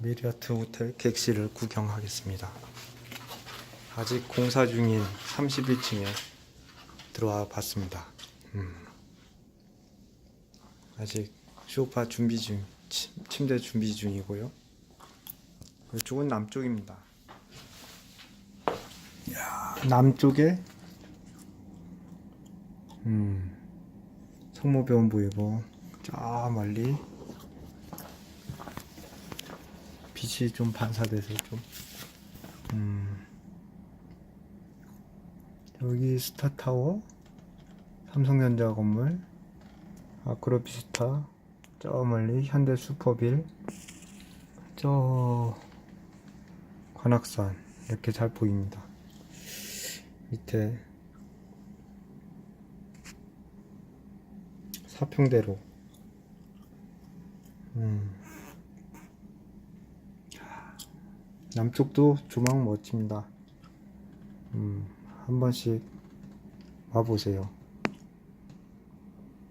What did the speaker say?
메리어트 호텔 객실을 구경하겠습니다. 아직 공사 중인 31층에 들어와 봤습니다. 음. 아직 소파 준비 중, 침, 침대 준비 중이고요. 이쪽은 남쪽입니다. 이야, 남쪽에 음, 성모병원 보이고 저 멀리 빛이 좀 반사돼서 좀 음, 여기 스타타워 삼성전자 건물 아크로비스타 저 멀리 현대 슈퍼빌 저 관악산 이렇게 잘 보입니다. 밑에 사평대로. 음. 남쪽도 조망 멋집니다. 음, 한 번씩 와보세요.